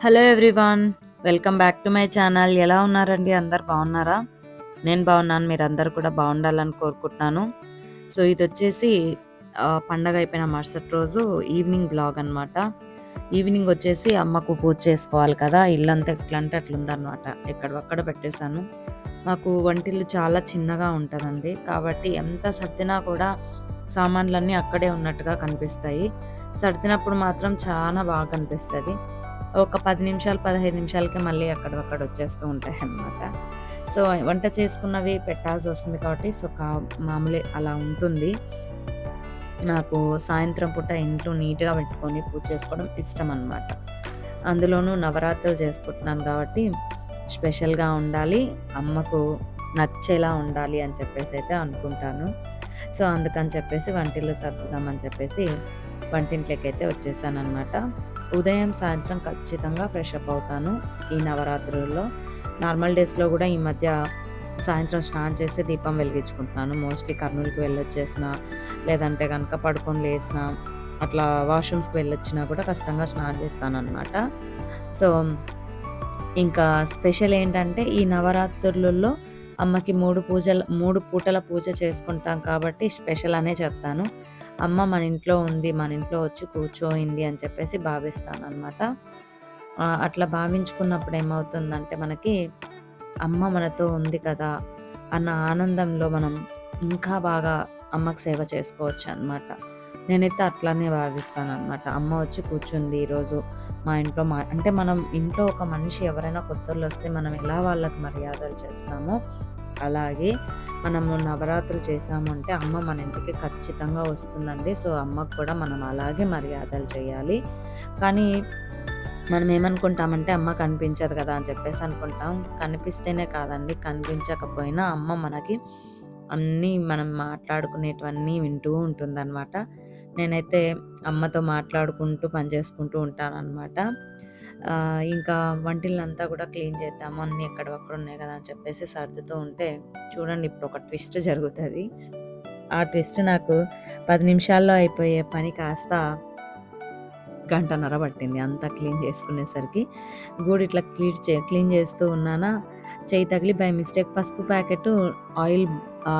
Hello everyone welcome back to my channel ఎలా ఉన్నారండి? అందరు బాగున్నారా? నేను బాగున్నాను. మీరు అందరు కూడా బాగుండాలని కోరుకుంటున్నాను. సో ఇది వచ్చేసి పండగ అయిపోయిన మరుసటి రోజు ఈవినింగ్ బ్లాగ్ అన్నమాట. ఈవినింగ్ వచ్చేసి అమ్మకు పూజ చేసుకోవాలి కదా. ఇల్లంతా ఎట్లా అంటే అట్లుందనమాట ఎక్కడొక్కడ పెట్టేశాను. మాకు వంటిల్లు చాలా చిన్నగా ఉంటుందండి. కాబట్టి ఎంత సర్దినా కూడా సామాన్లన్నీ అక్కడే ఉన్నట్టుగా కనిపిస్తాయి. సర్దినప్పుడు మాత్రం చాలా బాగా కనిపిస్తుంది. ఒక పది నిమిషాలు పదహైదు నిమిషాలకి మళ్ళీ అక్కడక్కడ వచ్చేస్తూ ఉంటాయి అన్నమాట. సో వంట చేసుకున్నవి పెట్టాల్సి వస్తుంది కాబట్టి సో కా మామూలే అలా ఉంటుంది. నాకు సాయంత్రం పూట ఇంట్లో నీట్గా పెట్టుకొని పూజ చేసుకోవడం ఇష్టం అన్నమాట. అందులోనూ నవరాత్రులు చేసుకుంటున్నాను కాబట్టి స్పెషల్గా ఉండాలి అమ్మకు నచ్చేలా ఉండాలి అని చెప్పేసి అయితే అనుకుంటాను. సో అందుకని చెప్పేసి వంటిల్లు సర్దుదామని చెప్పేసి వంటింట్లోకి అయితే వచ్చేసాను అనమాట ఉదయం సాయంత్రం ఖచ్చితంగా ఫ్రెష్ అప్ అవుతాను ఈ నవరాత్రుల్లో. నార్మల్ డేస్లో కూడా ఈ మధ్య సాయంత్రం స్నానం చేసి దీపం వెలిగించుకుంటున్నాను. మోస్ట్లీ కర్నూలుకి వెళ్ళొచ్చేసిన లేదంటే కనుక పడుకొని లేసిన అట్లా వాష్రూమ్స్కి వెళ్ళొచ్చినా కూడా ఖచ్చితంగా స్నానం చేస్తాను అనమాట సో ఇంకా స్పెషల్ ఏంటంటే ఈ నవరాత్రులలో అమ్మకి మూడు పూజలు మూడు పూటల పూజ చేసుకుంటాం కాబట్టి స్పెషల్ అనే చెప్తాను. అమ్మ మన ఇంట్లో ఉంది మన ఇంట్లో వచ్చి కూర్చోయింది అని చెప్పేసి భావిస్తాను అనమాట అట్లా భావించుకున్నప్పుడు ఏమవుతుందంటే మనకి అమ్మ మనతో ఉంది కదా అన్న ఆనందంలో మనం ఇంకా బాగా అమ్మకు సేవ చేసుకోవచ్చు అనమాట నేనైతే అట్లానే భావిస్తాను అనమాట అమ్మ వచ్చి కూర్చుంది ఈరోజు మా ఇంట్లో మా అంటే మనం ఇంట్లో ఒక మనిషి ఎవరైనా కొత్తలు వస్తే మనం ఎలా వాళ్ళకి మర్యాదలు చేస్తామో అలాగే మనము నవరాత్రులు చేసామంటే అమ్మ మన ఇంటికి ఖచ్చితంగా వస్తుందండి. సో అమ్మకు కూడా మనం అలాగే మర్యాదలు చేయాలి. కానీ మనం ఏమనుకుంటామంటే అమ్మ కనిపించదు కదా అని చెప్పేసి అనుకుంటాం. కనిపిస్తేనే కాదండి. కనిపించకపోయినా అమ్మ మనకి అన్నీ మనం మాట్లాడుకునేటివన్నీ వింటూ ఉంటుందన్నమాట. నేనైతే అమ్మతో మాట్లాడుకుంటూ పని చేసుకుంటూ ఉంటానన్నమాట. ఇంకా వంటిల్లంతా కూడా క్లీన్ చేద్దాము అన్నీ ఎక్కడవక్కడ ఉన్నాయి కదా అని చెప్పేసి సర్దుతూ ఉంటే చూడండి ఇప్పుడు ఒక ట్విస్ట్ జరుగుతుంది ఆ ట్విస్ట్ నాకు పది నిమిషాల్లో అయిపోయే పని కాస్త గంటన్నర పట్టింది అంతా క్లీన్ చేసుకునేసరికి. గూడు ఇట్లా క్లీన్ చే క్లీన్ చేస్తూ ఉన్నానా, చేయి తగిలి బై మిస్టేక్ పసుపు ప్యాకెట్ ఆయిల్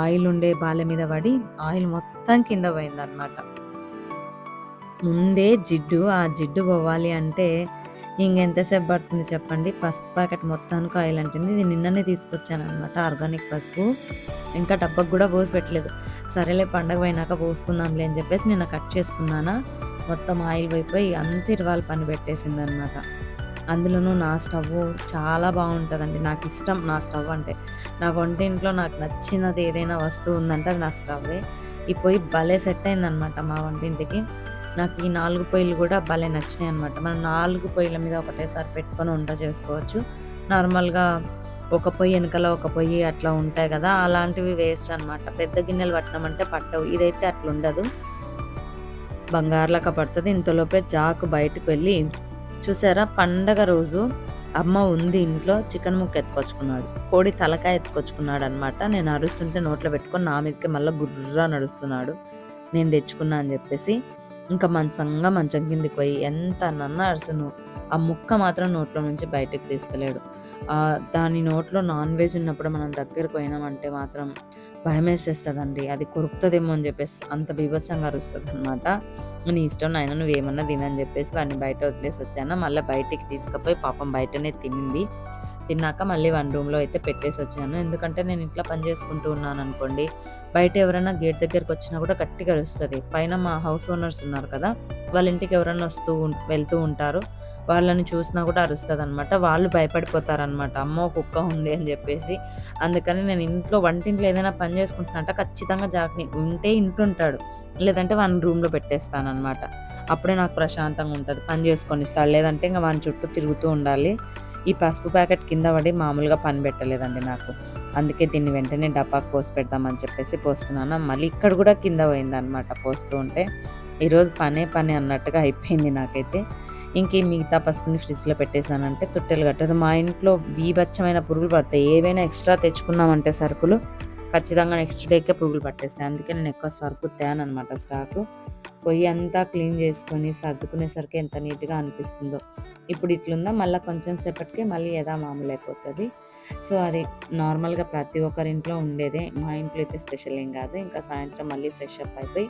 ఆయిల్ ఉండే బాల మీద పడి ఆయిల్ మొత్తం కింద పోయిందనమాట. ముందే జిడ్డు, ఆ జిడ్డు పోవాలి అంటే ఇంకెంతసేపు పడుతుంది చెప్పండి. పసుపు ప్యాకెట్ మొత్తానికి ఆయిల్ అంటుంది ఇది నిన్ననే తీసుకొచ్చాననమాట ఆర్గానిక్ పసుపు. ఇంకా డబ్బకు కూడా పోసి పెట్టలేదు. సరేలే పండగ పోయినాక పోసుకుందాంలే అని చెప్పేసి నిన్న కట్ చేసుకున్నానా, మొత్తం ఆయిల్ పోయిపోయి అంత ఇరవాల పని పెట్టేసిందనమాట. అందులోనూ నా స్టవ్వు చాలా బాగుంటుందండి నాకు ఇష్టం నా స్టవ్ అంటే. నా వంటింట్లో నాకు నచ్చినది ఏదైనా వస్తువు ఉందంటే అది నా స్టవ్వే. ఈ పొయ్యి భలే సెట్ అయిందనమాట మా వంటింటికి. నాకు ఈ నాలుగు పొయ్యిలు కూడా భలే నచ్చినాయనమాట. మనం నాలుగు పొయ్యిల మీద ఒకటేసారి పెట్టుకొని వంట చేసుకోవచ్చు. నార్మల్‌గా ఒక పొయ్యి వెనకాల ఒక పొయ్యి అట్లా ఉంటాయి కదా అలాంటివి వేస్ట్ అనమాట. పెద్ద గిన్నెలు పట్టినామంటే పట్టవు. ఇదైతే అట్లుండదు. బంగారులెక్క పడుతుంది ఇంతలోపే జాకు బయటకు వెళ్ళి చూసారా పండగ రోజు అమ్మ ఉంది ఇంట్లో చికెన్ ముక్క ఎత్తుకొచ్చుకున్నాడు. కోడి తలకాయ ఎత్తుకొచ్చుకున్నాడు అనమాట నేను అరుస్తుంటే నోట్లో పెట్టుకొని నా మీదకి మళ్ళీ గుర్రా నడుస్తున్నాడు. నేను తెచ్చుకున్నా అని చెప్పేసి ఇంకా మంచంగా మంచం కిందికి పోయి ఎంత నన్న అరసను ఆ ముక్క మాత్రం నోట్లో నుంచి బయటకు తీస్తలేడు. దాని నోట్లో నాన్ వెజ్ ఉన్నప్పుడు మనం దగ్గరికి పోయినామంటే మాత్రం భయమేసేస్తుందండి అది కొరుకుతుందేమో అని చెప్పేసి అంత బీభత్సంగా అరుస్తదనమాట. నీ ఇష్టం నాయన నువ్వేమన్నా తినని చెప్పేసి వాడిని బయట వదిలేసి వచ్చాను. మళ్ళీ బయటికి తీసుకుపోయి పాపం బయటనే తినింది. తిన్నాక మళ్ళీ వన్ రూమ్‌లో అయితే పెట్టేసి వచ్చాను. ఎందుకంటే నేను ఇంట్లో పని చేసుకుంటూ ఉన్నాను అనుకోండి బయట ఎవరైనా గేట్ దగ్గరకొచ్చినా కూడా గట్టిగా అరుస్తుంది పైన మా హౌస్ ఓనర్స్ ఉన్నారు కదా! వాళ్ళ ఇంటికి ఎవరైనా వస్తూ ఉం వెళ్తూ ఉంటారు. వాళ్ళని చూసినా కూడా అరుస్తుంది అనమాట వాళ్ళు భయపడిపోతారనమాట. అమ్మో! కుక్క ఉంది అని చెప్పేసి అందుకని నేను ఇంట్లో వంటింట్లో ఏదైనా పని చేసుకుంటున్నట్ట ఖచ్చితంగా జాగ్రత్త ఉంటే ఇంటుంటాడు. లేదంటే వన్ రూమ్‌లో పెట్టేస్తాననమాట. అప్పుడే నాకు ప్రశాంతంగా ఉంటుంది పని చేసుకొనిస్తాడు. లేదంటే ఇంకా వాని చుట్టూ తిరుగుతూ ఉండాలి. ఈ పసుపు ప్యాకెట్ కింద పడి మామూలుగా పని పెట్టలేదండి నాకు. అందుకే దీన్ని వెంటనే డబ్బాకి పోసి పెడదామని చెప్పేసి పోస్తున్నాను. మళ్ళీ ఇక్కడ కూడా కింద పోయిందనమాట పోస్తూ ఉంటే. ఈరోజు పనే పని అన్నట్టుగా అయిపోయింది నాకైతే. ఇంకే మిగతా పసుపుని ఫ్రిడ్జ్‌లో పెట్టేశానంటే తొట్టెలు కట్టదు. మా ఇంట్లో బీభత్సమైన పురుగులు పడతాయి. ఏవైనా ఎక్స్‌ట్రా తెచ్చుకున్నామంటే సరుకులు ఖచ్చితంగా నెక్స్ట్ డేకే పురుగులు పట్టేస్తాయి. అందుకే నేను ఎక్కువ సరుకు తేను అనమాట స్టాకు. పొయ్యి అంతా క్లీన్ చేసుకొని సర్దుకునేసరికి ఎంత నీట్గా అనిపిస్తుందో. ఇప్పుడు ఇట్లుందా మళ్ళీ కొంచెం సేపటికి మళ్ళీ ఏదా మామూలు అయిపోతుంది. సో అది నార్మల్గా ప్రతి ఒక్కరి ఇంట్లో ఉండేదే. మా ఇంట్లో అయితే స్పెషల్ ఏం కాదు. ఇంకా సాయంత్రం మళ్ళీ ఫ్రెష్ అప్ అయిపోయి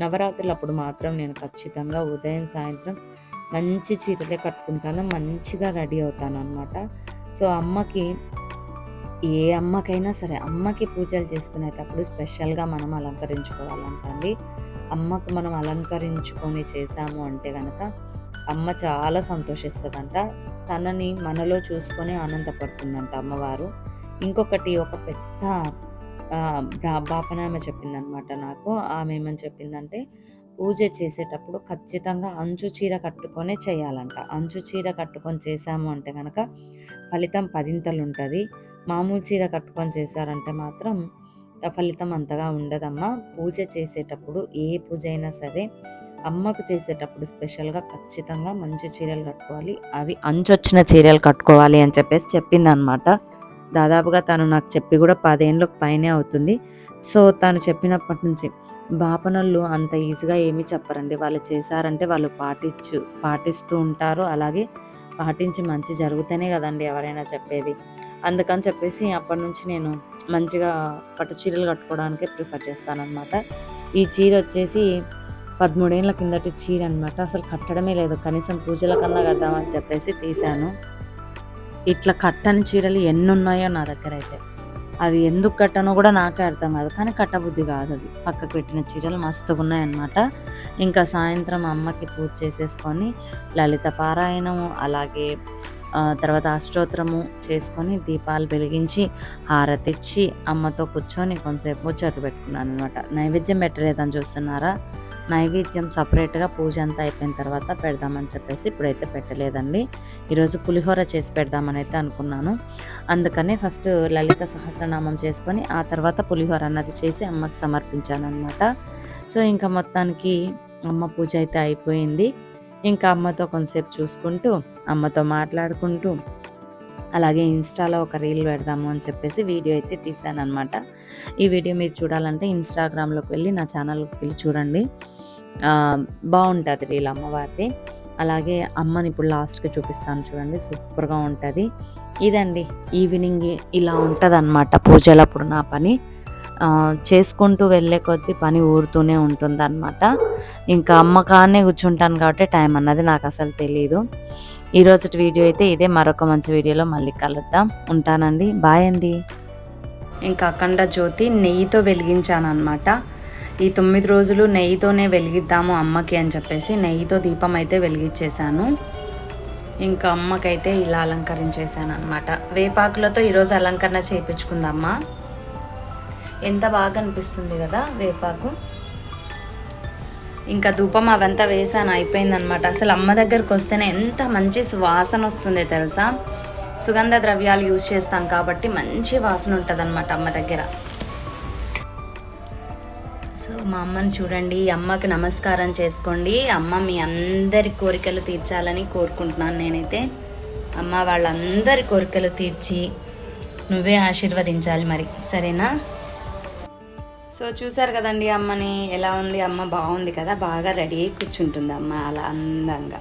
నవరాత్రులు అప్పుడు మాత్రం నేను ఖచ్చితంగా ఉదయం సాయంత్రం మంచి చీరలే కట్టుకుంటాను. మంచిగా రెడీ అవుతాను అనమాట సో అమ్మకి ఏ అమ్మకైనా సరే అమ్మకి పూజలు చేసుకునేటప్పుడు స్పెషల్గా మనం అలంకరించుకోవాలంటండి. అమ్మకు మనం అలంకరించుకొని చేసాము అంటే కనుక అమ్మ చాలా సంతోషిస్తుందంట. తనని మనలో చూసుకొని ఆనందపడుతుందంట అమ్మవారు. ఇంకొకటి ఒక పెద్ద బాపన ఆమె చెప్పిందనమాట నాకు. ఆమె ఏమని చెప్పిందంటే పూజ చేసేటప్పుడు ఖచ్చితంగా అంచు చీర కట్టుకొనే చేయాలంట. అంచు చీర కట్టుకొని చేసాము అంటే కనుక ఫలితం పదింతలు ఉంటుంది మామూలు చీర కట్టుకొని చేశారంటే మాత్రం ఫలితం అంతగా ఉండదమ్మా. పూజ చేసేటప్పుడు ఏ పూజ అయినా సరే అమ్మకు చేసేటప్పుడు స్పెషల్గా ఖచ్చితంగా మంచి చీరలు కట్టుకోవాలి. అవి అంచొచ్చిన చీరలు కట్టుకోవాలి అని చెప్పేసి చెప్పింది అనమాట దాదాపుగా తను నాకు చెప్పి కూడా పదేళ్ళకు పైనే అవుతుంది. సో తను చెప్పినప్పటి నుంచి బాపనోళ్ళు అంత ఈజీగా ఏమీ చెప్పరండి. వాళ్ళు చేశారంటే వాళ్ళు పాటించు పాటిస్తూ ఉంటారు. అలాగే పాటించి మంచి జరుగుతూనే కదండి ఎవరైనా చెప్పేది. అందుకని చెప్పేసి అప్పటి నుంచి నేను మంచిగా పట్టు చీరలు కట్టుకోవడానికే ప్రిఫర్ చేస్తానన్నమాట. ఈ చీర వచ్చేసి పదమూడేళ్ళ కిందటి చీర అనమాట అసలు కట్టడమే లేదు. కనీసం పూజల కన్నా కడదామని చెప్పేసి తీశాను. ఇట్లా కట్టని చీరలు ఎన్ని ఉన్నాయో నా దగ్గర అయితే. అవి ఎందుకు కట్టనో కూడా నాకే అర్థం కాదు. కానీ కట్టబుద్ధి కాదు అది. పక్కకు పెట్టిన చీరలు మస్తుగా ఉన్నాయన్నమాట ఇంకా సాయంత్రం అమ్మకి పూజ చేసేసుకొని లలిత పారాయణము అలాగే తర్వాత అష్టోత్తరము చేసుకొని దీపాలు వెలిగించి హారతిచ్చి అమ్మతో కూర్చొని కొంతసేపు ముచ్చట్లు పెట్టుకున్నాను అనమాట నైవేద్యం పెట్టలేదని చూస్తున్నారా? నైవేద్యం సపరేట్గా పూజ అంతా అయిపోయిన తర్వాత పెడదామని చెప్పేసి ఇప్పుడైతే పెట్టలేదండి. ఈరోజు పులిహోర చేసి పెడదామని అయితే అనుకున్నాను. అందుకనే ఫస్ట్ లలిత సహస్రనామం చేసుకొని ఆ తర్వాత పులిహోర అన్నది చేసి అమ్మకి సమర్పించాను అనమాట సో ఇంకా మొత్తానికి అమ్మ పూజ అయితే అయిపోయింది. ఇంకా అమ్మతో కొంతసేపు చూసుకుంటూ అమ్మతో మాట్లాడుకుంటూ అలాగే ఇన్స్టాలో ఒక రీల్ పెడదాము అని చెప్పేసి వీడియో అయితే తీసాను అనమాట ఈ వీడియో మీరు చూడాలంటే ఇన్స్టాగ్రామ్లోకి వెళ్ళి నా ఛానల్కి వెళ్ళి చూడండి. బాగుంటుంది రీల్ అమ్మవారిది. అలాగే అమ్మని ఇప్పుడు లాస్ట్కి చూపిస్తాను చూడండి సూపర్గా ఉంటుంది. ఇదండి ఈవినింగ్ ఇలా ఉంటుంది అనమాట పూజలప్పుడు నా పని. చేసుకుంటూ వెళ్ళే కొద్దీ పని ఊరుతూనే ఉంటుంది అనమాట ఇంకా అమ్మకాన్నే కూర్చుంటాను కాబట్టి టైం అన్నది నాకు అసలు తెలియదు ఈరోజు వీడియో అయితే ఇదే. మరొక మంచి వీడియోలో మళ్ళీ కలుద్దాం. ఉంటానండి. బాయ్ అండి. ఇంకా అఖండ జ్యోతి నెయ్యితో వెలిగించాను అనమాట ఈ తొమ్మిది రోజులు నెయ్యితోనే వెలిగిద్దాము అమ్మకి అని చెప్పేసి నెయ్యితో దీపం అయితే వెలిగించేశాను. ఇంకా అమ్మకైతే ఇలా అలంకరించేశాను అనమాట వేపాకులతో ఈరోజు అలంకరణ చేయించుకుందమ్మా ఎంత బాగా అనిపిస్తుంది కదా వేపాకు. ఇంకా ధూపం అవంతా వేసాను అయిపోయిందనమాట అసలు అమ్మ దగ్గరకు వస్తేనే ఎంత మంచి సువాసన వస్తుంది తెలుసా? సుగంధ ద్రవ్యాలు యూజ్ చేస్తాం కాబట్టి మంచి వాసన ఉంటుంది అనమాట అమ్మ దగ్గర. సో మా అమ్మని చూడండి అమ్మకి నమస్కారం చేసుకోండి. అమ్మ మీ అందరి కోరికలు తీర్చాలని కోరుకుంటున్నాను నేనైతే. అమ్మ వాళ్ళందరి కోరికలు తీర్చి నువ్వే ఆశీర్వదించాలి మరి సరేనా? సో చూసారు కదండి అమ్మని ఎలా ఉంది? అమ్మ బాగుంది కదా బాగా రెడీ అయి కూర్చుంటుంది అమ్మ అలా అందంగా.